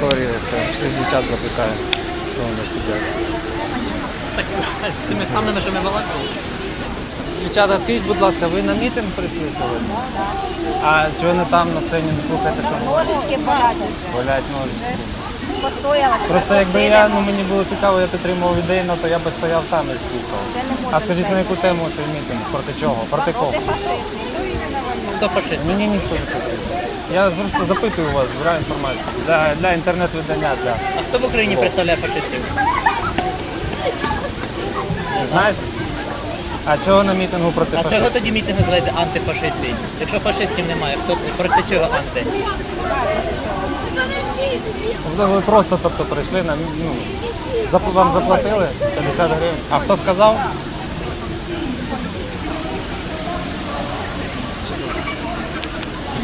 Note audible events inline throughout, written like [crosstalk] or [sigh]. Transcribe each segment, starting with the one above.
історії, що пішли дівчат запитаю, що вони сидять. Так, [laughs] з тими самими, що ми балакали. Дівчата, скажіть, будь ласка, ви на мітинг прийшли сьогодні? А чого не там на сцені не слухаєте, що? Ножички болять вже. Болять ножички. Постояла. Просто якби я, ну мені було цікаво, я підтримував ідейно, то я би стояв там і слухав. А скажіть, на яку тему цей мітинг? Проти чого? Проти кого? Хто фашист? Мені ніхто не потрібен. Я просто запитую у вас, збираю інформацію. Для, для інтернет-видання, для. А хто в Україні представляє фашистів? Знаєш? А чого на мітингу проти А чого фашистів? тоді мітинг називається антифашистський? Якщо фашистів немає, хто проти чого анти? Ви ви просто тобто прийшли на ну, зап- вам заплатили 50 гривень. А хто сказав?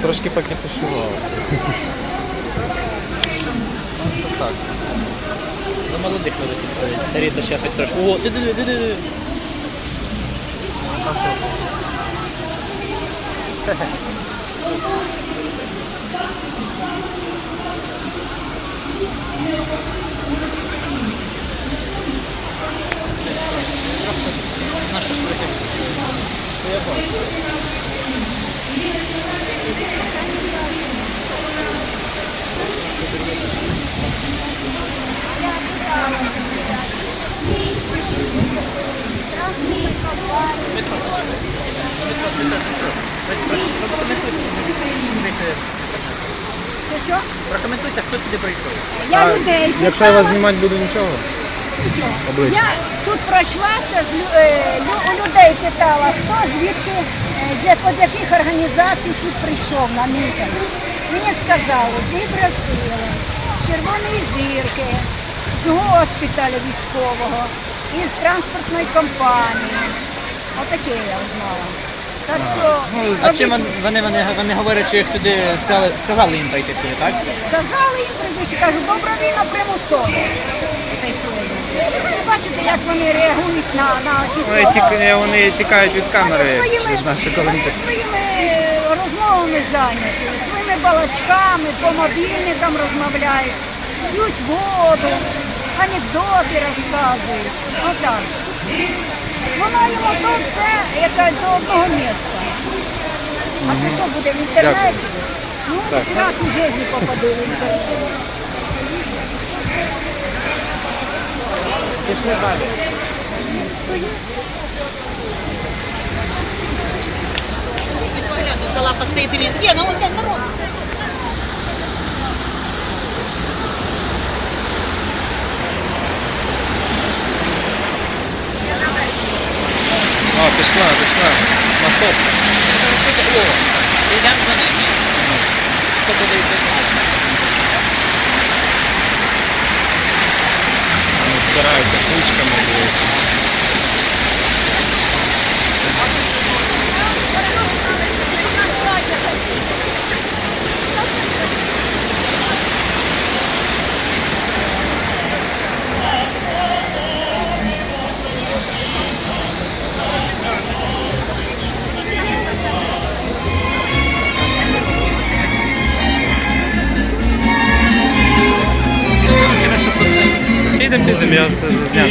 Трошки покипішувало. Ну, це так. За молодих люди підходять. Старі то ще хоч трошки. О, ди ди ди ди ди Наша трохи. Я бачу. Що? Прокоментуйте, хто сюди прийшов. Я людей Якщо я вас знімати буду нічого. обличчя. Я тут пройшлася, з лю- е, лю- у людей питала, хто звідки, е, з як- яких організацій тут прийшов на мітинг. Мені сказали, з Вібросили, з Червоної зірки, з госпіталю військового з транспортної компанії. Отаке я узнала. Так що А чим вони, вони, вони, вони говорять, що їх сюди сказали, сказали їм прийти сюди, так? Сказали їм прийдуть, кажу, добровільно примусово. Прийшли. Ви бачите, як вони реагують на, на ті Вони, слова. тік- вони тікають від камери Вони своїми, від нашої вони своїми розмовами зайняті, своїми балачками, по мобільникам розмовляють, п'ють воду, анекдоти розказують. Отак. Воно йому то все яке до одного міста. А це що буде в інтернеті? Ну, Так. раз у житті попаду в інтернет. Пішли далі. была постоит или нет. Не, ну вот это ровно. А, пришла, пришла. На стоп. О, и там за нами. Что будет Ну, стараются. Підемо, підемо, я все зняв.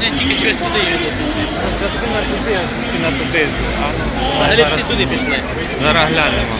Не тільки через туди йдуть. Частина туди, а частина туди. А, Взагалі всі туди пішли. Зараз глянемо.